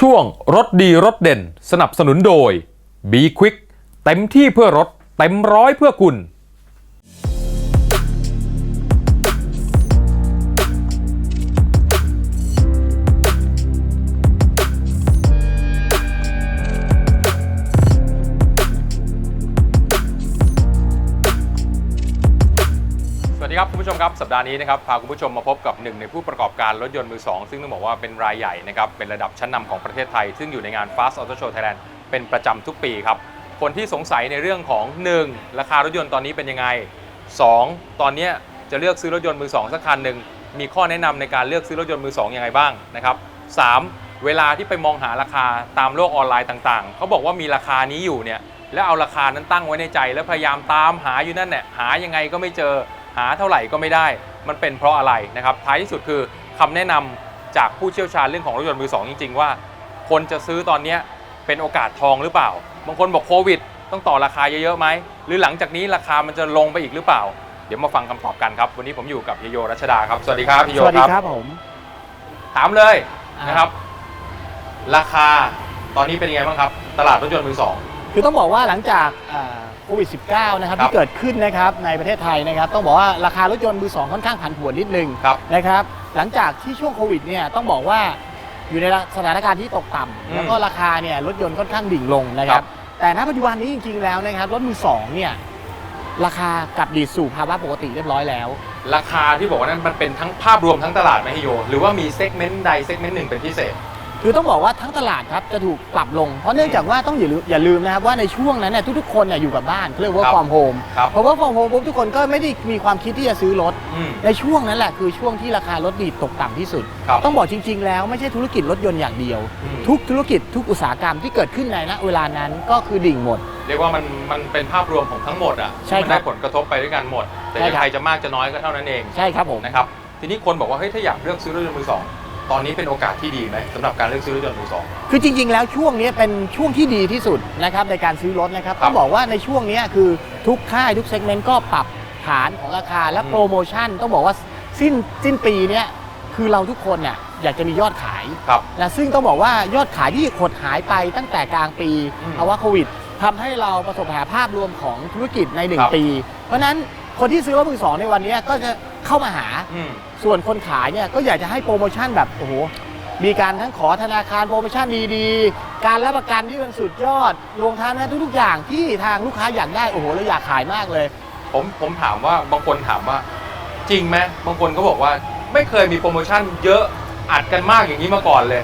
ช่วงรถดีรถเด่นสนับสนุนโดย b q u i c k เต็มที่เพื่อรถเต็มร้อยเพื่อคุณ ผู้ชมครับสัปดาห์นี้นะครับพาคุณผู้ชมมาพบกับหนึ่งในผู้ประกอบการรถยนต์มือ 2 ซึ่งต้องบอกว่าเป็นรายใหญ่นะครับเป็นระดับชั้นนำของประเทศไทย ซึ่งอยู่ในงาน Fast Auto Show Thailand เป็นประจำทุกปีครับ คนที่สงสัยในเรื่องของ 1. ราคารถยนต์ตอนนี้เป็นยังไง 2. ตอนนี้จะเลือกซื้อรถยนต์มือ 2 สักคันหนึ่งมีข้อแนะนำในการเลือกซื้อรถยนต์มือ 2 ยังไงบ้างนะครับ 3. เวลาที่ไปมองหาราคาตามโลกออนไลน์ต่างๆเขาบอกว่ามีราคานี้อยู่เนี่ยแล้วเอาราคานั้นตั้งไว้ในใจ แล้วพยายามตามหาอยู่นั่นแหละหายังไงก็ไม่เจอ หาเท่าไหร่ก็ไม่ได้ มันเป็นเพราะอะไรนะครับท้ายที่สุดคือคำแนะนำจากผู้เชี่ยวชาญเรื่องของรถยนต์มือสองจริง ๆ ว่า คนจะซื้อตอนเนี้ยเป็นโอกาสทองหรือเปล่า บางคนบอกโควิด ต้องต่อราคาเยอะๆไหมหรือหลังจากนี้ราคามันจะลงไปอีกหรือเปล่า เดี๋ยวมาฟังคำตอบกันครับ วันนี้ผมอยู่กับเฮยโยรัชดาครับสวัสดีครับเฮยโยสวัสดีครับครับผมถามเลยอ่านนะครับ ราคาตอนนี้เป็นยังไงบ้างครับ ตลาดรถยนต์มือสองคือต้องบอกว่าหลังจากอ่าโค วิด -19 นะครับครับที่เกิดขึ้นนะครับในประเทศไทยนะครับต้องบอกว่าราคารถยนต์มือสองค่อนข้างผันผวนนิดนึงครับนะครับหลังจากที่ช่วงโควิดเนี่ยต้องบอกว่าอยู่ในสถานการณ์ที่ตกต่ำอืมแล้วก็ราคาเนี่ยรถยนต์ค่อนข้างดิ่งลงนะคครัรับ บ แต่ณปัจจุบันนี้จริงๆแล้วนะครับรถมือสองเนี่ยราคากลับดีดสู่ภาวะปกติเรียบร้อยแล้ว ราคาที่บอกว่านั้นมันเป็นทั้งภาพรวมทั้งตลาดไหมเฮยโย หรือว่ามีเซกเมนต์ใดเซกเมนต์หนึ่งเป็นพิเศษ คือต้องบอกว่าทั้งตลาดครับจะถูกปรับลง เพราะเนื่องจากว่าต้องอย่าลืมอย่าลืมนะครับว่าในช่วงนั้นเนี่ยทุกๆคนเนี่ยอยู่กับบ้านเขาเรียกว่าครับ ความโฮมครับ เพราะว่าความโฮมปุ๊บทุกคนก็ไม่ได้มีความคิดที่จะซื้อรถ อืม ในช่วงนั้นแหละคือช่วงที่ราคารถดีดตกต่ำที่สุด ครับต้องบอกจริง ๆ แล้วไม่ใช่ธุรกิจรถยนต์อย่างเดียว อืม ทุกธุรกิจทุกอุตสาหกรรมที่เกิดขึ้นในณเวลานั้นก็คือดิ่งหมด เรียกว่ามันมันเป็นภาพรวมของทั้งหมดอะใช่มันครัได้บผลกระทบไปด้วยกันหมด แต่ใช่ครับ ใครจะมากจะน้อยก็เท่านั้นเองใช่ครับผม นะครับทีนี้คนบอกว่าเฮ้ยถ้าอยากเลือกซื้อรถยนต์มือสอง ตอนนี้เป็นโอกาสที่ดีไหมสำหรับการเลือกซื้อรถยนต์มือสอง คือจริงๆ แล้วช่วงนี้เป็นช่วงที่ดีที่สุดนะครับในการซื้อรถนะครับครับต้องบอกว่าในช่วงนี้คือทุกค่ายทุกเซกเมนต์ก็ปรับฐานของราคาและอืม โปรโมชั่น ต้องบอกว่าสิ้นสิ้นปีเนี้ยคือเราทุกคนเนี่ยอยากจะมียอดขายครับ นะซึ่งต้องบอกว่ายอดขายที่หดหายไปตั้งแต่กลางปีอืมภาวะโควิดทำให้เราประสบปัญหาภาพรวมของธุรกิจในครับ1ปี เพราะฉะนั้นคนที่ซื้อรถมือสองในวันนี้ก็จะเข้ามาหา อืม ส่วนคนขายเนี่ยก็อยากจะให้โปรโมชั่นแบบโอ้โหมีการทั้งขอธนาคารโปรโมชั่นดีๆ การรับประกันที่มันสุดยอดรวมทั้งทุกๆอย่างที่ทางลูกค้าอยากได้โอ้โหเราอยากขายมากเลย ผมผมถามว่าบางคนถามว่า จริงไหมบางคนก็บอกว่าไม่เคยมีโปรโมชั่นเยอะอัดกันมากอย่างนี้มาก่อนเลย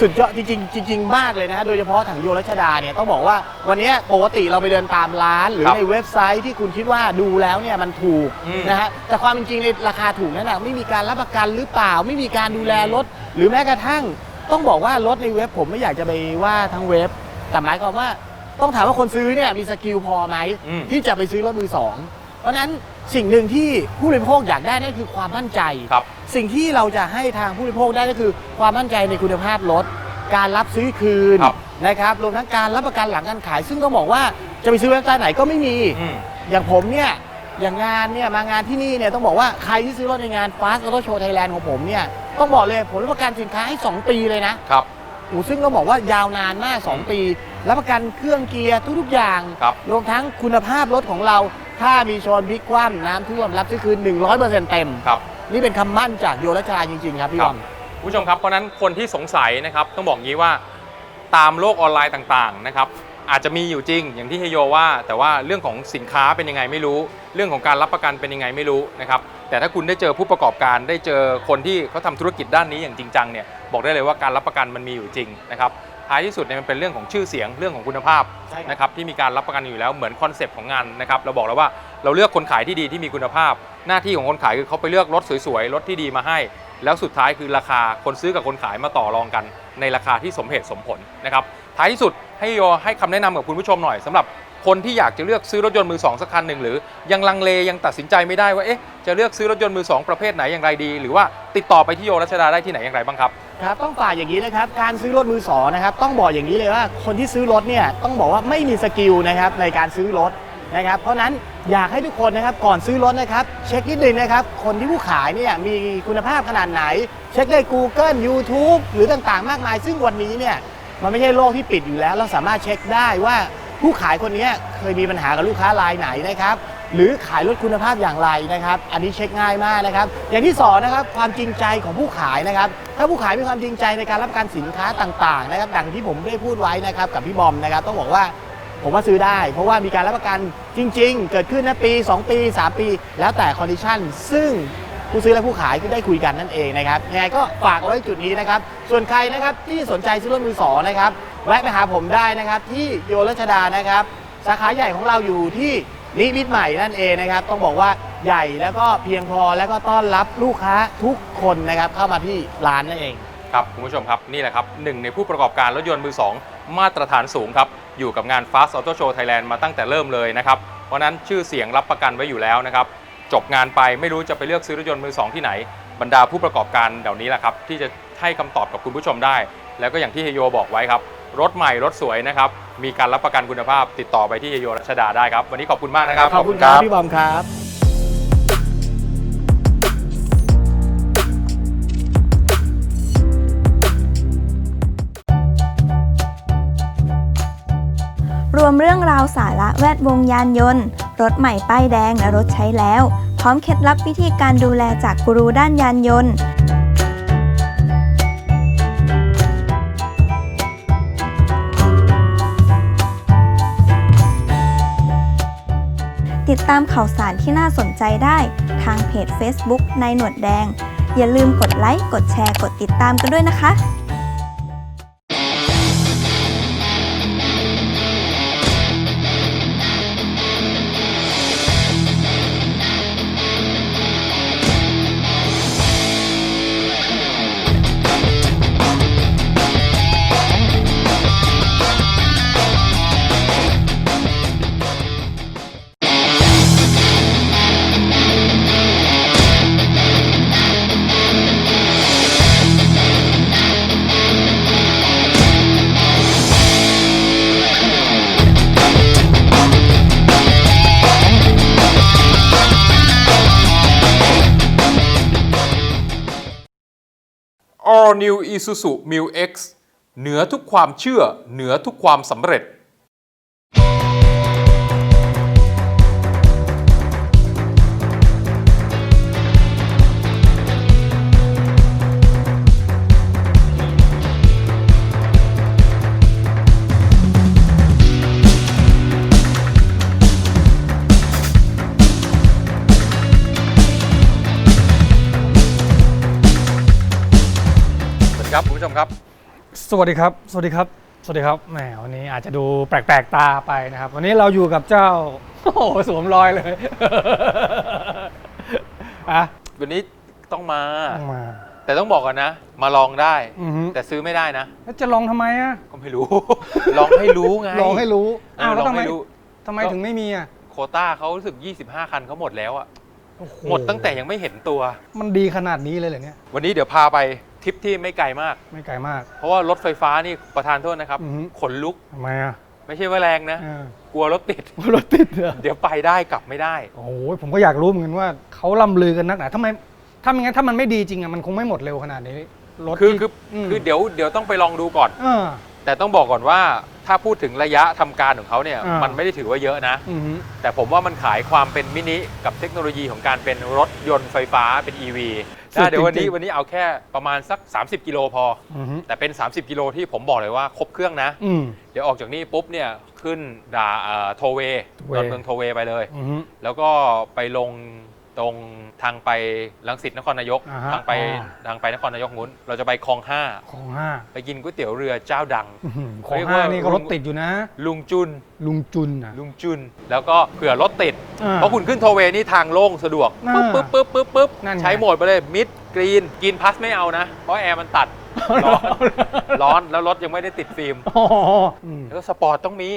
สุดยอดจริงๆจริงๆมากเลยนะฮะโดยเฉพาะถังโยรัชดาเนี่ยต้องบอกว่าวันนี้ปกติเราไปเดินตามร้าน หรือครับในเว็บไซต์ที่คุณคิดว่าดูแล้วเนี่ยมันถูกอืมนะฮะแต่ความเป็นจริงในราคาถูกนั่นแหละไม่มีการรับประกันหรือเปล่า ไม่มีการดูแลรถ หรือแม้กระทั่ง ต้องบอกว่ารถในเว็บผมไม่อยากจะไปว่าทั้งเว็บ แต่หมายความว่าต้องถามว่าคนซื้อเนี่ยมีสกิลพอไหมอืม ที่จะไปซื้อรถมือสองเพราะฉะนั้น สิ่งหนึ่งที่ผู้บริโภคอยากได้นั่นคือความมั่นใจ ครับ สิ่งที่เราจะให้ทางผู้บริโภคได้ก็คือ ความมั่นใจในคุณภาพรถ การรับซื้อคืนครับนะครับรวมทั้งการรับประกันหลังการขาย ซึ่งต้องบอกว่าจะไปซื้อเว็บไซต์ไหนก็ไม่มี อืม อย่างผมเนี่ยอย่างงานเนี่ยมางานที่นี่เนี่ยต้องบอกว่าใครที่ซื้อรถในงาน Fast Auto Show Thailand ของผมเนี่ยต้องบอกเลยผมรับประกันสินค้าให้2ปีเลยนะ ครับ โอ้ซึ่งต้องบอกว่ายาวนานมาก 2 ปี รับประกันเครื่องเกียร์ทุกๆอย่าง ครับ รวมทั้งคุณภาพรถของเรา ถ้ามีชนพลิกคว่ำน้ำท่วมรับซื้อคืน 100%เต็ม ครับ นี่เป็นคำมั่นจากโยรชาจริง ๆ ครับพี่ครับบอม คุณผู้ชมครับเพราะฉะนั้นคนที่สงสัยนะครับต้องบอกงี้ว่าตามโลกออนไลน์ต่างๆนะครับอาจจะมีอยู่จริงอย่างที่เฮโยว่า แต่ว่าเรื่องของสินค้าเป็นยังไงไม่รู้ เรื่องของการรับประกันเป็นยังไงไม่รู้นะครับแต่ถ้าคุณได้เจอผู้ประกอบการได้เจอคนที่เขาทำธุรกิจด้านนี้อย่างจริงจังเนี่ยบอกได้เลยว่าการรับประกันมันมีอยู่จริงนะครับ ท้ายที่สุดเนี่ยมันเป็นเรื่องของชื่อเสียงเรื่องของคุณภาพใช่ครับ นะครับที่มีการรับประกันอยู่แล้วเหมือนคอนเซปต์ของงานนะครับเราบอกแล้วว่าเราเลือกคนขายที่ดีที่มีคุณภาพ หน้าที่ของคนขายคือเขาไปเลือกรถสวยๆรถที่ดีมาให้ แล้วสุดท้ายคือราคาคนซื้อกับคนขายมาต่อรองกัน ในราคาที่สมเหตุสมผลนะครับท้ายที่สุดให้โยให้คำแนะนำกับคุณผู้ชมหน่อยสำหรับ คนที่อยากจะเลือกซื้อรถยนต์มือสองสักคันหนึ่งหรือยังลังเลยังตัดสินใจไม่ได้ว่าเอ๊ะจะเลือกซื้อรถยนต์มือสองประเภทไหนอย่างไรดี หรือว่าติดต่อไปที่โยรัชดาได้ที่ไหนอย่างไรบ้างครับครับต้องฝากอย่างนี้นะครับการซื้อรถมือสองนะครับต้องบอกอย่างนี้เลยว่าคนที่ซื้อรถเนี่ยต้องบอกว่าไม่มีสกิลนะครับในการซื้อรถนะครับเพราะนั้นอยากให้ทุกคนนะครับก่อนซื้อรถนะครับเช็คนิดนึงนะครับคนที่ผู้ขายเนี่ยมีคุณภาพขนาดไหน เช็คได้ Google YouTube หรือต่างๆ มากมาย ซึ่งวันนี้เนี่ยมันไม่ใช่โลกที่ปิดอยู่แล้ว เราสามารถเช็คได้ว่า ผู้ขายคนนี้เคยมีปัญหากับลูกค้ารายไหนนะครับ หรือขายรถคุณภาพอย่างไรนะครับ อันนี้เช็คง่ายมากนะครับ อย่างที่สองนะครับความจริงใจของผู้ขายนะครับ ถ้าผู้ขายมีความจริงใจในการรับประกันสินค้าต่างๆนะครับดังที่ผมได้พูดไว้นะครับกับพี่บอมนะครับ ต้องบอกว่าผมว่าซื้อได้ เพราะว่ามีการรับประกันจริง ๆ เกิดขึ้นนะปี 2 ปี 3 ปี แล้วแต่คอนดิชันซึ่งผู้ซื้อและผู้ขายก็ได้คุยกันนั่นเองนะครับยังไงก็ฝากไว้จุดนี้นะครับ ส่วนใครนะครับที่สนใจซื้อรถมือสองนะครับ แวะไปหาผมได้นะครับ ที่โยรัชดานะครับ สาขาใหญ่ของเราอยู่ที่นิมิตใหม่นั่นเองนะครับ ต้องบอกว่าใหญ่แล้วก็เพียงพอแล้วก็ต้อนรับลูกค้าทุกคนนะครับ เข้ามาที่ร้านนั่นเอง ครับคุณผู้ชมครับนี่แหละครับหนึ่งในผู้ประกอบการรถยนต์มือ 2 มาตรฐานสูงครับ อยู่กับงาน Fast Auto Show Thailand มาตั้งแต่เริ่มเลยนะครับ เพราะฉะนั้นชื่อเสียงรับประกันไว้อยู่แล้วนะครับ จบงานไปไม่รู้จะไปเลือกซื้อรถยนต์มือ 2 ที่ไหน บรรดาผู้ประกอบการเหล่านี้แหละครับที่จะให้คำตอบกับคุณผู้ชมได้ แล้วก็อย่างที่เฮโยบอกไว้ครับ รถใหม่รถสวยนะครับ มีการรับประกันคุณภาพติดต่อไปที่เฮโยรัชดาได้ครับ วันนี้ขอบคุณมากนะครับ ขอบคุณครับพี่บอมครับรวมเรื่องราวสาระแวดวงยานยนต์ รถใหม่ป้ายแดงและรถใช้แล้ว พร้อมเคล็ดลับวิธีการดูแลจากกูรูด้านยานยนต์ ติดตามข่าวสารที่น่าสนใจได้ทางเพจ Facebook ในหนวดแดง อย่าลืมกดไลค์ กดแชร์ กดติดตามกันด้วยนะคะ All New Isuzu Mu X เหนือทุกความเชื่อ เหนือทุกความสำเร็จ ครับคุณผู้ชมครับ สวัสดีครับ สวัสดีครับ สวัสดีครับ แหมวันนี้อาจจะดูแปลกๆตาไปนะครับ วันนี้เราอยู่กับเจ้า โอ้โหสวมรอยเลย อะวันนี้ต้องมา ต้องมา แต่ต้องบอกก่อนนะ มาลองได้ อือฮึแต่ซื้อไม่ได้นะ แล้วจะลองทำไมอะ ก็ไม่รู้ ลองให้รู้ไงลองให้รู้เออ้าวอแล้ลวองทำไมให้รู้ ทำไมถึงไม่มีอะโควต้าเขารู้สึก 25 คันเขาหมดแล้วอะโอ้โหมดตั้งแต่ยังไม่เห็นตัว มันดีขนาดนี้เลยเหรอเนี่ย วันนี้เดี๋ยวพาไป ทริปที่ไม่ไกลมาก ไม่ไกลมาก เพราะว่ารถไฟฟ้านี่ประธานโทษนะครับ อือฮึขนลุกทำไมอะไม่ใช่ว่าแรงนะอ่ากลัวรถติด รถติดเหรอเดี๋ยวไปได้กลับไม่ได้ โอ้ยผมก็อยากรู้เหมือนกันว่าเขาล่ำลือกันนักหนาทำไมถ้าไม่งั้นถ้ามันไม่ดีจริงอะมันคงไม่หมดเร็วขนาดนี้รถคือที่คือมคือเดี๋ยวเดี๋ยวต้องไปลองดูก่อน เออ แต่ต้องบอกก่อนว่าถ้าพูดถึงระยะทำการของเขาเนี่ยอ่ามั มันไม่ได้ถือว่าเยอะนะ อือฮึแต่ผมว่ามันขายความเป็นมินิกับเทคโนโลยีของการเป็นรถยนต์ไฟฟ้าเป็น EV นะเดี๋ยววันนี้วันนี้เอาแค่ประมาณสัก 30 กิโลพออือฮึ แต่เป็น 30 กิโลที่ผมบอกเลยว่าครบเครื่องนะ อืม เดี๋ยวออกจากนี่ปุ๊บเนี่ยขึ้นดาเอ่อโทเวโทเวดอนเมืองโทเวไปเลย อือฮึ แล้วก็ไปลง ตรงทางไปลังสิตนครนายก อ่าฮะทางไปอ่า ทางไปนครนายกงุ้น เราจะไปคลองห้าของห้าไปกินก๋วยเตี๋ยวเรือเจ้าดัง อื้อหือขเรีองยกห้าว่านี่ก็รถติดอยู่นะ ลุงจุน ลุงจุนนะ ลุงจุน แล้วก็เผื่อรถติด อ่าเพราะคุณขึ้นโทเวนี่ทางโล่งสะดวกอ่าปึ๊บปึ๊บปึ๊บปึ๊บปึ๊บนั่นไง ใช้โหมดไปเลยมิดกรีนกินพัสไม่เอานะ เพราะแอร์มันตัดร้อนร้อนแล้วรถยังไม่ได้ติดฟิล์ม อ๋ออืม แล้วก็สปอร์ตต้องมี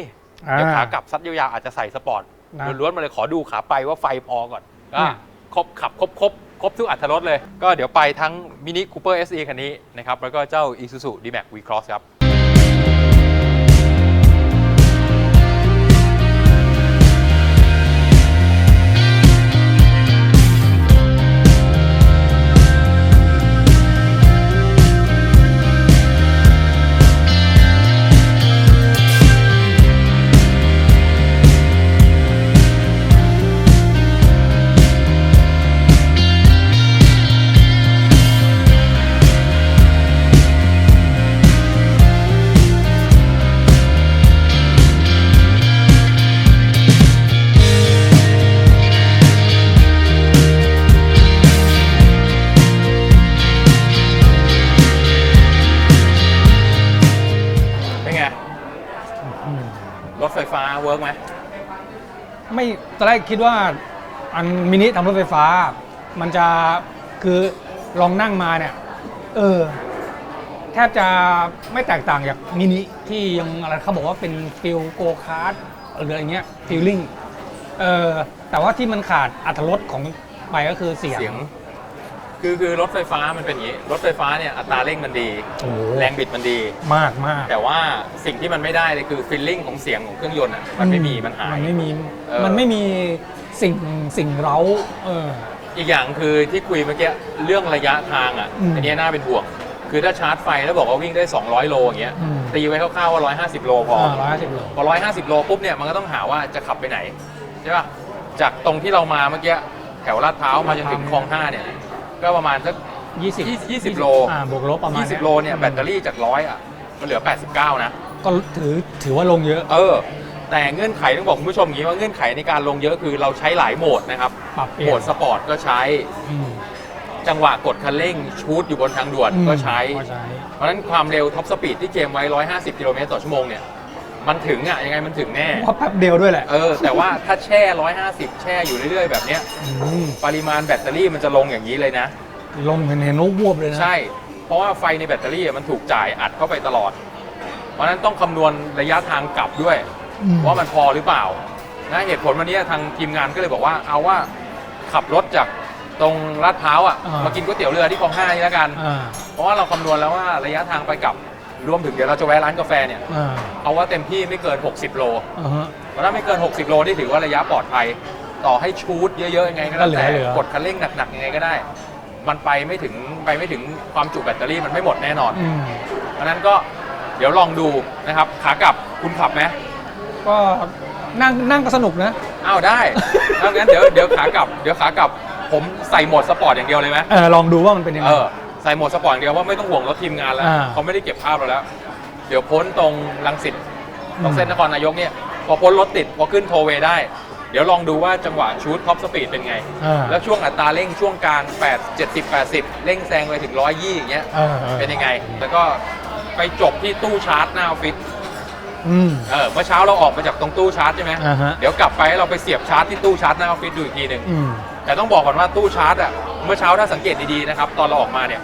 อ่าเดี๋ยวขากลับซัดยาวๆอาจจะใส่สปอร์ตนะล้วนๆมาเลยขอดูขาไปว่าไฟพอก่อนก็อ่า ครบขับครบครบครบทุกอัตรถรสเลย ก็เดี๋ยวไปทั้งมินิคูเปอร์ SE คันนี้นะครับ แล้วก็เจ้า Isuzu D-Max V-Cross ครับ ตอนแรกคิดว่าอันมินิทำรถไฟฟ้า มันจะคือลองนั่งมาเนี่ย เออ แทบจะไม่แตกต่างจากมินิที่ยังอะไรเขาบอกว่าเป็นฟิลโกคาร์ดหรืออะไรเงี้ยฟิลลิ่งเออแต่ว่าที่มันขาดอัตรสของไปก็คือเสียงเสียง คือคือรถไฟฟ้ามันเป็นอย่างนี้ รถไฟฟ้าเนี่ยอัตราเร่งมันดี โอ้โหแรงบิดมันดี มากมากแต่ว่าสิ่งที่มันไม่ได้เลยคือฟีลลิ่งของเสียงของเครื่องยนต์อะมันไม่มีมันหาย มันไม่มีเออ มันไม่มีสิ่งสิ่งเร้าเออ อีกอย่างคือที่คุยเมื่อกี้เรื่องระยะทางอะอืมอันเนี้ยน่าเป็นห่วง คือถ้าชาร์จไฟแล้วบอกว่าวิ่งได้ 200 โลอย่างเงี้ยอืม ตีไว้คร่าวๆว่า 150 โลพอ ร้อยห้าสิบโลพอ 150 โลปุ๊บเนี่ยมันก็ต้องหาว่าจะขับไปไหนใช่ป่ะจากตรงที่เรามาเมื่อกี้แถวลาดพร้าวมาจนถึงคลองห้าเนี่ย ก็ประมาณสักยี่สิบยี่สิบโล อ่าบวกลบประมาณ20 โลเนี่ยแบตเตอรี่จากร้อยอะมันเหลือ 89 นะ ก็ถือถือว่าลงเยอะ เออ แต่เงื่อนไขต้องบอกคุณผู้ชมอย่างนี้ว่าเงื่อนไขในการลงเยอะคือเราใช้หลายโหมดนะครับ ปรับเปลี่โหยมนดสปอร์ตก็ใช้ อืมจังหวะกดคันเร่งชูดอยู่บนทางด่วนก็ใช้ ก็ใช้ เพราะฉะนั้นความเร็วท็อปสปีดที่เกมไว้ 150 กิโลเมตรต่อชั่วโมงเนี่ย มันถึงอะยังไงมันถึงแน่เพราะแป๊บเดียวด้วยแหละเออ แต่ว่าถ้าแช่ 150 แช่อยู่เรื่อยๆ แบบเนี้ยอืมปริมาณแบตเตอรี่มันจะลงอย่างนี้เลยนะลงเห็นเห็นนกวบเลยนะใช่ เพราะว่าไฟในแบตเตอรี่อะมันถูกจ่ายอัดเข้าไปตลอด เพราะฉะนั้นต้องคำนวณระยะทางกลับด้วย อืมว่ามันพอหรือเปล่านะเหตุผลวันนี้ทางทีมงานก็เลยบอกว่าเอาว่าขับรถจากตรงลาดพร้าวอะ อ่าม มากินก๋วยเตี๋ยวเรือที่คลองห้านี่แล้วกัน อ่า เพราะว่าเราคำนวณแล้วว่าระยะทางไปกลับ รวมถึงเดี๋ยวเราจะแวะร้านกาแฟเนี่ยอ่าเอาว่าเต็มที่ไม่เกิน 60 โลอ่าฮะ เพราะถ้าไม่เกิน 60 โลนี่ถือว่าระยะปลอดภัย ต่อให้ชูดเยอะๆยังไงก็แล้วก็เหลือแต่เหลือกดคันเร่งหนักๆยังไงก็ได้ มันไปไม่ถึงไปไม่ถึงความจุแบตเตอรี่มันไม่หมดแน่นอน อืมเพราะฉะนั้นก็เดี๋ยวลองดูนะครับ ขากลับคุณขับไหมก็นั่งนั่งก็สนุกนะ อ้าวได้ถ้างั้นเดี๋ยวเดี๋ยวขากลับเดี๋ยวขากลับผมใส่โหมดสปอร์ตอย่างเดียวเลยไหมเออลองดูว่ามันเป็นยังไง เออ ใส่โหมดสปอร์ตอย่างเดียวว่าไม่ต้องห่วงรถทีมงานแล้วอ่าเขาไม่ได้เก็บภาพเราแล้ว เดี๋ยวพ้นตรงลังสิตตรงอืมเส้นนครนายกเนี่ยพอพ้นรถติดพอขึ้นโทเวย์ได้ เดี๋ยวลองดูว่าจังหวะชูดท็อปสปีดเป็นไง อ่าแล้วช่วงอัตราเร่งช่วงกลาง8 70 80 เร่งแซงไปถึง 120 อย่างเงี้ยเออออเป็นยังไง แล้วก็ไปจบที่ตู้ชาร์จหน้าออฟฟิศอืม เออเมื่อเช้าเราออกมาจากตรงตู้ชาร์จใช่ไหมอ่าฮะ เดี๋ยวกลับไปเราไปเสียบชาร์จที่ตู้ชาร์จหน้าออฟฟิศดูอีกทีหนึ่ง อืม แต่ต้องบอกก่อนว่าตู้ชาร์จอะเมื่อเช้าถ้าสังเกตดีๆนะครับตอนเราออกมาเนี่ย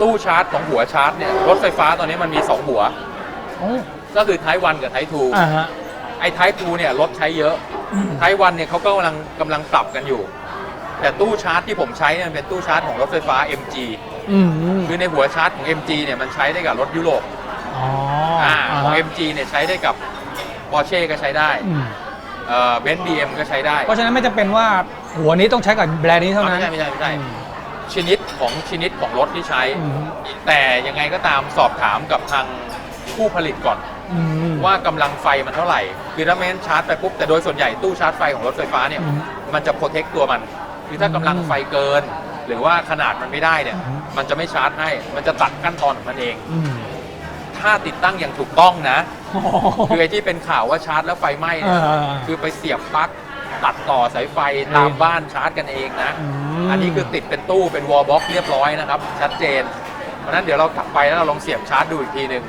ตู้ชาร์จของหัวชาร์จเนี่ยรถไฟฟ้าตอนนี้มันมี 2 หัว โอ้ ก็คือไทวันกับไททูอ่าฮะ ไอ้ไททูเนี่ยรถใช้เยอะอืม ไทวันเนี่ยเขาก็กำลังกำลังปรับกันอยู่ แต่ตู้ชาร์จที่ผมใช้เนี่ยมันเป็นตู้ชาร์จของรถไฟฟ้า MG อืมอืมคือในหัวชาร์จของ MG เนี่ยมันใช้ได้กับรถยุโรปอ๋ออ่าอ่าของฮะ MG เนี่ยใช้ได้กับ Porsche ก็ใช้ได้อืมเอ่อเบนซ์บีเอ็มก็ใช้ได้ เพราะฉะนั้นไม่จำเป็นว่า หัวนี้ต้องใช้กับแบรนด์นี้เท่านั้น ไม่ใช่ไม่ใช่ไม่ใช่อืมชนิดของชนิดของรถที่ใช้ อืม แต่ยังไงก็ตามสอบถามกับทางผู้ผลิตก่อน อืม ว่ากำลังไฟมันเท่าไหร่ คือถ้าไม่งั้นชาร์จไปปุ๊บ แต่โดยส่วนใหญ่ตู้ชาร์จไฟของรถไฟฟ้าเนี่ย อืมมันจะโปรเทคตัวมัน คือถ้ากำลังไฟเกิน หรือว่าขนาดมันไม่ได้เนี่ย อืม มันจะไม่ชาร์จให้ มันจะตัดขั้นตอนของมันเอง อืมถ้าติดตั้งอย่างถูกต้องนะ คือไอ้ที่เป็นข่าวว่าชาร์จแล้วไฟไหม้เนี่ย อ่า คือไปเสียบปลั๊ก ตัดต่อสายไฟตามบ้านชาร์จกันเองนะมอันนี้คือติดเป็นตู้เป็นวอลบ็อกเรียบร้อยนะครับ ชัดเจน เพราะฉะนั้นเดี๋ยวเรากลับไปแล้วเราลองเสียบชาร์จดูอีกทีหนึ่ง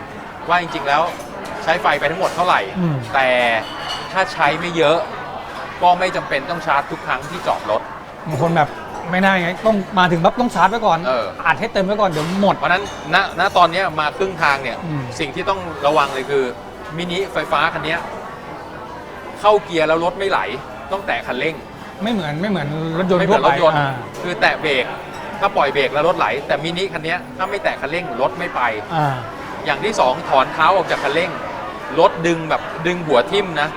ว่าจริงๆแล้วใช้ไฟไปทั้งหมดเท่าไหร่อืมแต่ถ้าใช้ไม่เยอะ ก็ไม่จำเป็นต้องชาร์จทุกครั้งที่จอดรถบางคนแบบไม่ได้ไงต้องมาถึงปั๊บต้องชาร์จไว้ก่อนเอออัดให้เต็มไว้ก่อนเดี๋ยวหมด เพราะฉะนั้นณณตอนเนี้ยมาครึ่งทางเนี่ยอืมสิ่งที่ต้องระวังเลยคือมินิไฟฟ้าคันเนี้ยเข้าเกียร์แล้วรถไม่ไหล ต้องแตะคันเร่งไม่เหมือนไม่เหมือนรถยนต์ไม่เหทั่มืวอนรไปถยนต์อ่าคือแตะเบรกถ้าปล่อยเบรกแล้วรถไหล แต่มินิคันเนี้ยถ้าไม่แตะคันเร่งรถไม่ไป อ่าอย่างที่สองถอนเท้าออกจากคันเร่งรถดึงแบบดึงหัวทิ่มนะ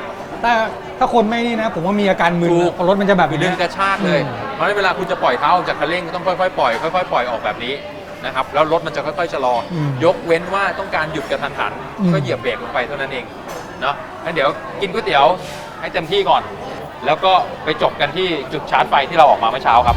ถ้าถ้าคนไม่นี่นะ ผมว่ามีอาการมึนถูก เพราะรถมันจะแบบคือดึงนี้กระชากเลย อืมเพราะฉะนั้นเวลาคุณจะปล่อยเท้าออกจากคันเร่งก็ต้องค่อยๆปล่อยค่อยๆปล่อยออกแบบนี้นะครับแล้วรถมันจะค่อยๆชะลออมยกเว้นว่าต้องการหยุดกระทันหันอืม ก็เหยียบเบรกลงไปเท่านั้นเองเนาะงั้นเดี๋ยวกินก๋วยเตี๋ยวให้เต็มที่ก่อน แล้วก็ไปจบกันที่จุดชาร์จไฟที่เราออกมาเมื่อเช้าครับ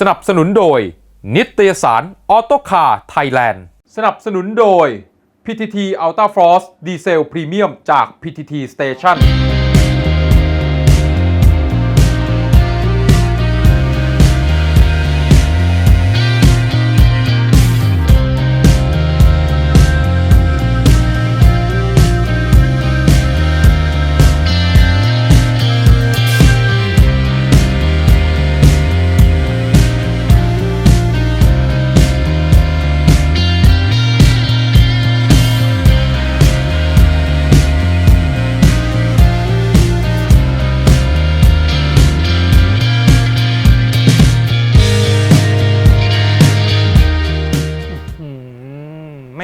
สนับสนุนโดย นิตยสารออโตคาร์ไทยแลนด์ สนับสนุนโดย PTT Ultra Frost Diesel Premium จาก PTT Station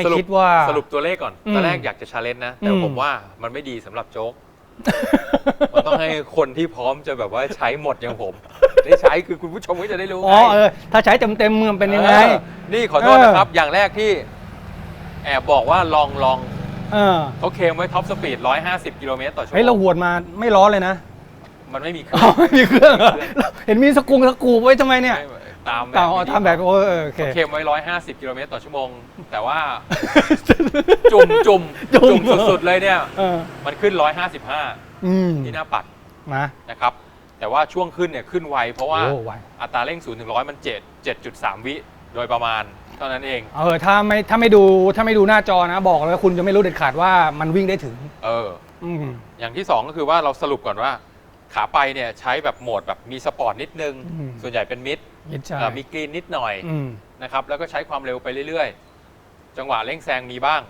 ไม่สรุปคิดว่า สรุปตัวเลขก่อนอืมตอนแรกอยากจะชาเลนจ์นะ แต่อืม ผมว่ามันไม่ดีสำหรับโจ๊ก มันต้องให้คนที่พร้อมจะแบบว่าใช้หมดอย่างผม ได้ใช้คือคุณผู้ชมก็จะได้รู้อ๋อไงเออถ้าใช้เต็มเต็มๆมันเป็นยังไง ออนี่ขอโทษนะครับ อย่างแรกที่แอบบอกว่าลองลองเออเขาเคลมไว้ท็อปสปีด 150 กิโลเมตรต่อชั่วโมเฮ้ยเรางหวดมาไม่ร้อนเลยนะมันไม่มีเครื่อ๋อไม่มีเครื่องเหรอเห็นมีสกุงสกูไว้ทำไมเนี่ย ไม่ ตามแบบต่างทำแบบโอ้เออโอเค เขาเคลมไว้ 150 กิโลเมตรต่อชั่วโมง แต่ว่าจุ่มจุ่มจุ่จุ่มมสุดๆเลยเนี่ย เออมันขึ้น 155 อืมที่หน้าปัดมานะครับ แต่ว่าช่วงขึ้นเนี่ยขึ้นไว เพราะว่าโอ้ไวอัตราเร่ง 0 ถึง 100 มัน 7 7.3 วิโดยประมาณ เท่านั้นเอง เออถ้าไม่ถ้าไม่ดูถ้าไม่ดูหน้าจอนะ บอกเลยว่าคุณจะไม่รู้เด็ดขาดว่ามันวิ่งได้ถึง เออ อืม อย่างที่ 2 ก็คือว่าเราสรุปก่อนว่า ขาไปเนี่ยใช้แบบโหมดแบบมีสปอร์ตนิดนึง อืม ส่วนใหญ่เป็นมิด ยิดใช่เอ่อมีกรีนนิดหน่อยอืมนะครับแล้วก็ใช้ความเร็วไปเรื่อยๆ จังหวะเร่งแซงมีบ้าง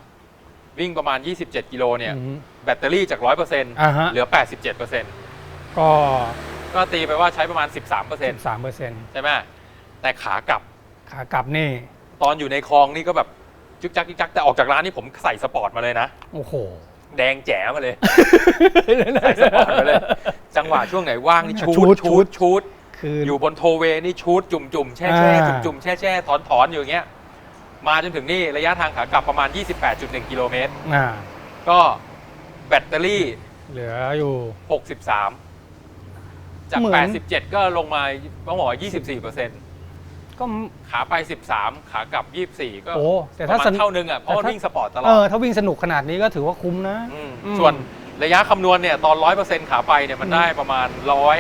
วิ่งประมาณ 27 กิโลเนี่ย อืม แบตเตอรี่จาก 100%อ่าฮะ เหลือ 87%ก็ก็ตีไปว่าใช้ประมาณ 13%สามเปอร์เซ็นต์ใช่ไหมแต่ขากลับขากลับนี่ ตอนอยู่ในคลองนี่ก็แบบจึกจักจึกจักแต่ออกจากร้านนี่ผมใส่สปอร์ตมาเลยนะ โอ้โห แดงแจ๋มาเลย ใส่สปอร์ตมาเลย จังหวะช่วงไหนว่างนี่ชูชูดดชูดชูด คือออยู่บนโทเวนี่ชูดจุ่มจุ่มแช่แช่อ่าจุ่มจุ่มแช่แช่ถอนถอนอยู่อย่างเงี้ยมาจนถึงนี่ระยะทางขากลับประมาณ 28.1 กิโลเมตร อ่าก็แบตเตอรี่ เหลืออยู่ 63 จาก เหมือน 87 ก็ลงมาต้องบอกว่า24เปอร์เซ็นต์ก็ขาไป 13 ขากลับ 24 ก็โอ้แต่ปถ้าระมาสณนุกเท่านึงอะเพราะว่าแต่ถ้าวิ่งสปอร์ตตลอเอดอถ้าวิ่งสนุกขนาดนี้ก็ถือว่าคุ้มนะ มอืม ส่วน ระยะคำนวณเนี่ยตอน 100%ขาไปเนี่ยมันได้ประมาณ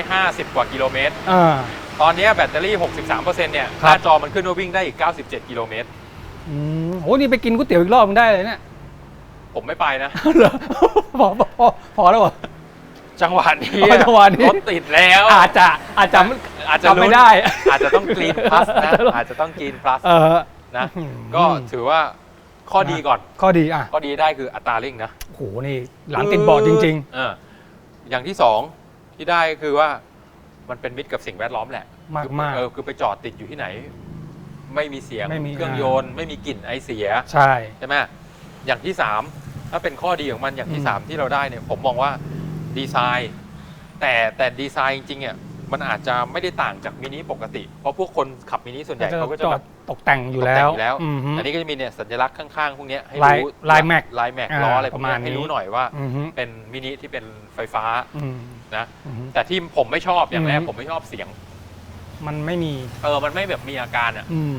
150 กว่ากิโลเมตร อ่า ตอนเนี้ยแบตเตอรี่ 63%เนี่ยครับหน้าจอมันขึ้นว่าวิ่งได้อีก 97 กิโลเมตร อืมโหนี่ไปกินก๋วยเตี๋ยวอีกรอบมันได้เลยเนี่ย ผมไม่ไปนะ เหรอพอพอพอพอแล้วเหรอ จังหวะนี้อ๋อจังหวะนี้ รถติดแล้ว อาจจะอาจจะอาจจะทำไม่ลุ้นได้อาจจะต้องกรีนพลัสนะ อาจจะต้องกรีนพลัสเออ นะ อืมก็ถือว่า ข้อดีก่อน ข้อดีอะข้อดีได้คืออัตราเร่งนะโหนี่หลังติดเบาะจริงเอออย่างที่สองที่ได้คือว่ามันเป็นมิตรกับสิ่งแวดล้อมแหละมากคือมากเออคือไปจอดติดอยู่ที่ไหน ไม่มีเสียงไม่มีเครื่องยนต์ไม่มีกลิ่นไอเสียๆใช่ใช่ไหมอย่างที่สามถ้าเป็นข้อดีของมันอย่างที่อืมสามที่เราได้เนี่ยผมมองว่าดีไซน์ แต่แต่ดีไซน์จริงๆอะมันอาจจะไม่ได้ต่างจากมินิปกติ เพราะพวกคนขับมินิส่วนใหญ่เขาก็จะจอแบดบ ตกแต่งอยู่ตกแล้แต่งวอยู่แล้วอืมฮึ อันนี้ก็จะมีเนี่ยสัญลักษณ์ข้างๆพวกเนี้ยให้ลายรู้ลายแม็กลายแม็กอ่าล้ออะไรพวกประมาเนี้ณยให้นี้รู้หน่อยว่า อืมฮึเป็นมินิที่เป็นไฟฟ้าอืมนะอืมฮึ แต่ที่ผมไม่ชอบอย่างแรกอืม ผมไม่ชอบเสียง มันไม่มี เออมันไม่แบบมีอาการอะอืม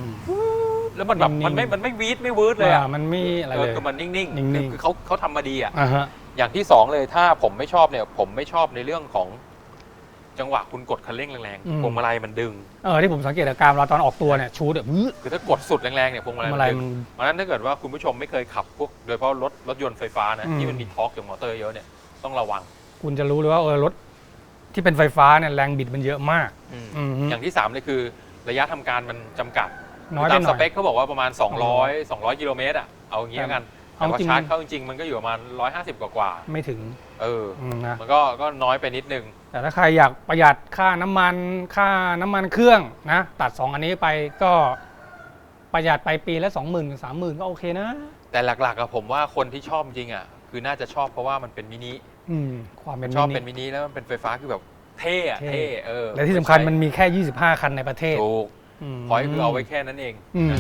แล้วมันแบบนิ่งๆ มันไม่มันไม่วีดไม่วืดเลยอ่าอะมันไม่อะไรเอเลอย คือมันนิ่งๆนิ่คืองๆ คือเขาเขาทำมาดีอะอ่าฮะ อย่างที่สองเลยถ้าผมไม่ชอบเนี่ยผมไม่ชอบในเรื่องของ จังหวะคุณกดคันเร่งแรงอืม ๆพวงมาลัยมันดึง เออที่ผมสังเกตอาการเราตอนออกตัวเนี่ยชูดแบบอื้อคือถ้ากดสุดแรงๆเนี่ยพวงมาลัยอะมัไรนดึงมัน เพราะฉะนั้นถ้าเกิดว่าคุณผู้ชมไม่เคยขับพวกโดยเฉพาะรถรถยนต์ไฟฟ้านะอืม ที่มันมีทอร์กจากมอเตอร์เยอะเนี่ยต้องระวังคุณจะรู้เลยว่าเออรถที่เป็นไฟฟ้าเนี่ยแรงบิดมันเยอะมากอืมอืมอย่างที่3เลยคือระยะทำการมันจำกัดน้อยไปตามหสน่อย เปคเขาบอกว่าประมาณ 200 200กิโลเมตรอะเอาอย่างงี้แล้วกันเอา แต่พอจริงชาร์จเข้าจริงๆมันก็อยู่ประมาณ 150 กว่ากว่าไม่ถึงๆเอออืมนะมันก็ก็น้อยไปนิดนึง แต่ถ้าใครอยากประหยัดค่าน้ำมันค่าน้ำมันเครื่องนะ ตัด 2 อันนี้ไปก็ประหยัดไปปีละ 20,000ื่นสามหมื่นก็โอเคนะแต่หลักๆอะผมว่าคนที่ชอบจริงอะคือน่าจะชอบเพราะว่ามันเป็นมินิอืมความเป็นชอบมิเป็นนิ มินิแล้วมันเป็นไฟฟ้าคือแบบเท่อะเท่ เท่เออและที่สำคัญมันมีแค่ 25 คันในประเทศถูกมพอยคือเอาไว้แค่นั้นเองอืม นะ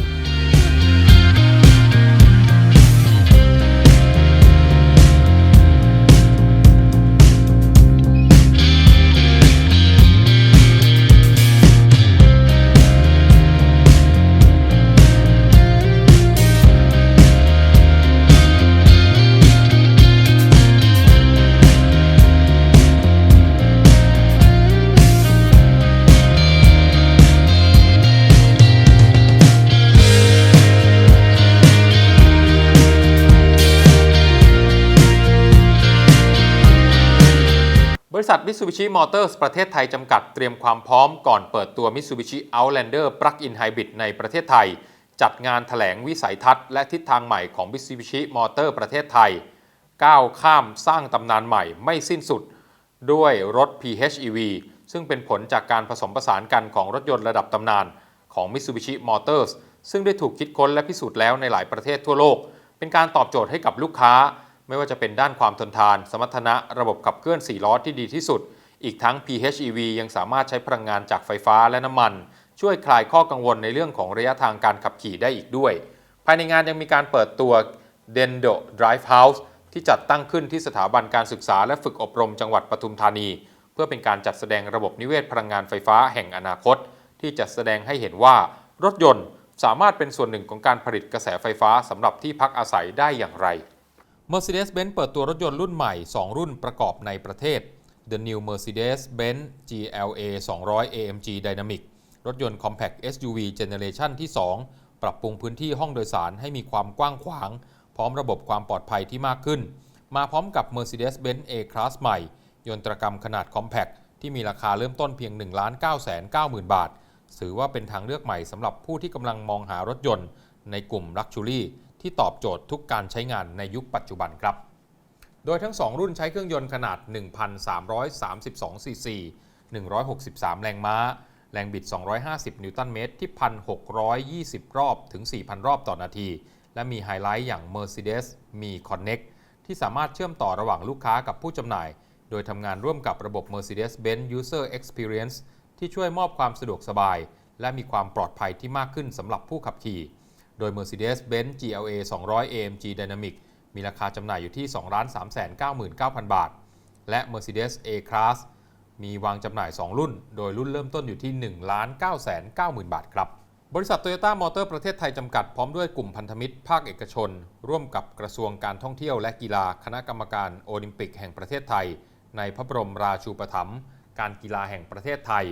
ริษัท Mitsubishi Motors ประเทศไทยจำกัดเตรียมความพร้อมก่อนเปิดตัว Mitsubishi Outlander Plug-in Hybrid ในประเทศไทย จัดงานถแถลงวิสัยทัศน์และทิศทางใหม่ของ Mitsubishi Motors ประเทศไทย ก้าวข้ามสร้างตำนานใหม่ไม่สิ้นสุด ด้วยรถ PHEV ซึ่งเป็นผลจากการผสมผสานกันของรถยนต์ระดับตำนานของ Mitsubishi Motors ซึ่งได้ถูกคิดค้นและพิสูจน์แล้วในหลายประเทศทั่วโลก เป็นการตอบโจทย์ให้กับลูกค้า ไม่ว่าจะเป็นด้านความทนทาน สมรรถนะ ระบบขับเคลื่อน 4 ล้อที่ดีที่สุด อีกทั้ง PHEV ยังสามารถใช้พลังงานจากไฟฟ้าและน้ำมัน ช่วยคลายข้อกังวลในเรื่องของระยะทางการขับขี่ได้อีกด้วย ภายในงานยังมีการเปิดตัว Dendo Drive House ที่จัดตั้งขึ้นที่สถาบันการศึกษาและฝึกอบรมจังหวัดปทุมธานี เพื่อเป็นการจัดแสดงระบบนิเวศพลังงานไฟฟ้าแห่งอนาคต ที่จะแสดงให้เห็นว่ารถยนต์สามารถเป็นส่วนหนึ่งของการผลิตกระแสไฟฟ้าสำหรับที่พักอาศัยได้อย่างไร Mercedes-Benz เปิดตัวรถยนต์รุ่นใหม่ 2 รุ่นประกอบในประเทศ The New Mercedes-Benz GLA 200 AMG Dynamic รถยนต์ Compact SUV Generation ที่ 2 ปรับปรุงพื้นที่ห้องโดยสารให้มีความกว้างขวาง พร้อมระบบความปลอดภัยที่มากขึ้น มาพร้อมกับ Mercedes-Benz A-Class ใหม่ ยนตรกรรมขนาด Compact ที่มีราคาเริ่มต้นเพียง 1 9 9 0 0 0 0บาท ถือว่าเป็นทางเลือกใหม่สำหรับผู้ที่กำลังมองหารถยนต์ในกลุ่ม Luxury ที่ตอบโจทย์ทุกการใช้งานในยุคปัจจุบันครับ โดยทั้ง 2 รุ่นใช้เครื่องยนต์ขนาด 1,332 ซีซี 163 แรงม้า แรงบิด 250 นิวตันเมตรที่ 1,620 รอบถึง 4,000 รอบต่อนาที และมีไฮไลท์อย่าง Mercedes มี Connect ที่สามารถเชื่อมต่อระหว่างลูกค้ากับผู้จำหน่าย โดยทำงานร่วมกับระบบ Mercedes-Benz User Experience ที่ช่วยมอบความสะดวกสบาย และมีความปลอดภัยที่มากขึ้นสำหรับผู้ขับขี่ โดย Mercedes-Benz GLA 200 AMG Dynamic มีราคาจำหน่ายอยู่ที่ 2,399,000 บาท และ Mercedes A-Class มีวางจำหน่าย 2 รุ่น โดยรุ่นเริ่มต้นอยู่ที่ 1,990,000 บาทครับ บริษัทโตโยต้ามอเตอร์ประเทศไทยจำกัดพร้อมด้วยกลุ่มพันธมิตรภาคเอกชน ร่วมกับกระทรวงการท่องเที่ยวและกีฬาคณะกรรมการโอลิมปิกแห่งประเทศไทย ในพระบรมราชูปถัมภ์การกีฬาแห่งประเทศไทย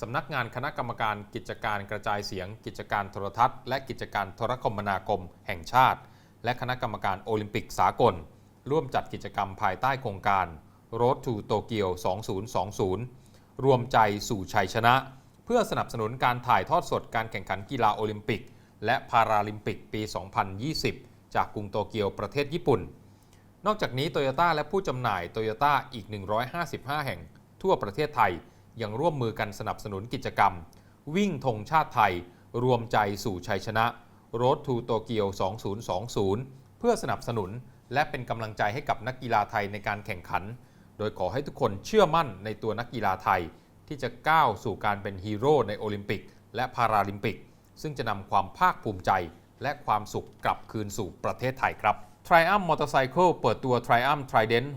สำนักงานคณะกรรมการกิจการกระจายเสียง กิจการโทรทัศน์ และกิจการโทรคมนาคมแห่งชาติ และคณะกรรมการโอลิมปิกสากล ร่วมจัดกิจกรรมภายใต้โครงการ Road to Tokyo 2020 รวมใจสู่ชัยชนะ เพื่อสนับสนุนการถ่ายทอดสดการแข่งขันกีฬาโอลิมปิก และพาราลิมปิกปี 2020 จากกรุงโตเกียวประเทศญี่ปุ่น นอกจากนี้โตโยต้าและผู้จำหน่ายโตโยต้าอีก 155 แห่งทั่วประเทศไทย ยังร่วมมือกันสนับสนุนกิจกรรม วิ่งธงชาติไทย รวมใจสู่ชัยชนะ Road to Tokyo 2020 เพื่อสนับสนุน และเป็นกำลังใจให้กับนักกีฬาไทยในการแข่งขัน โดยขอให้ทุกคนเชื่อมั่นในตัวนักกีฬาไทย ที่จะก้าวสู่การเป็นฮีโร่ในโอลิมปิก และพาราลิมปิก ซึ่งจะนำความภาคภูมิใจ และความสุขกลับคืนสู่ประเทศไทยครับ Triumph Motorcycle เปิดตัว Triumph Trident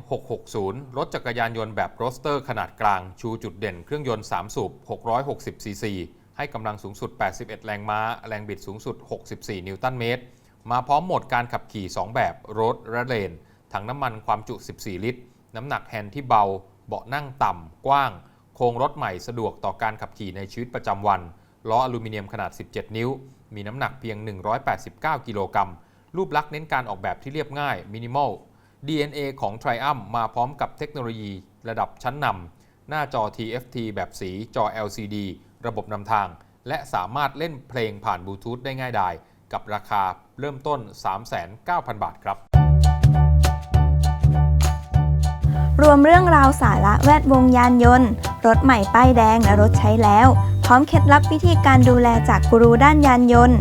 660 รถจักรยานยนต์แบบโรสเตอร์ขนาดกลาง ชูจุดเด่นเครื่องยนต์ 3 สูบ 660 ซีซี ให้กำลังสูงสุด 81 แรงม้า แรงบิดสูงสุด 64 นิวตันเมตร มาพร้อมโหมดการขับขี่ 2 แบบรถและเลน ถังน้ำมันความจุ 14 ลิตร น้ำหนักแฮนด์ที่เบา เบาะนั่งต่ำ กว้าง โครงรถใหม่สะดวกต่อการขับขี่ในชีวิตประจำวัน ล้ออลูมิเนียมขนาด 17 นิ้ว มีน้ำหนักเพียง 189 กิโลกรัม รูปลักษณ์เน้นการออกแบบที่เรียบง่ายมินิมอล DNA ของ Triumph มาพร้อมกับเทคโนโลยีระดับชั้นนำหน้าจอ TFT แบบสีจอ LCD ระบบนำทาง และสามารถเล่นเพลงผ่านบลูทูธได้ง่ายดายกับราคาเริ่มต้น 39,000 บาทครับ รวมเรื่องราวสาระแวดวงยานยนต์ รถใหม่ป้ายแดงและรถใช้แล้ว พร้อมเคล็ดลับวิธีการดูแลจากกูรูด้านยานยนต์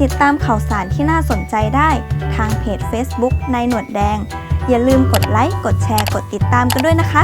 ติดตามข่าวสารที่น่าสนใจได้ทางเพจ Facebook ในหนวดแดง อย่าลืมกดไลค์ กดแชร์ กดติดตามกันด้วยนะคะ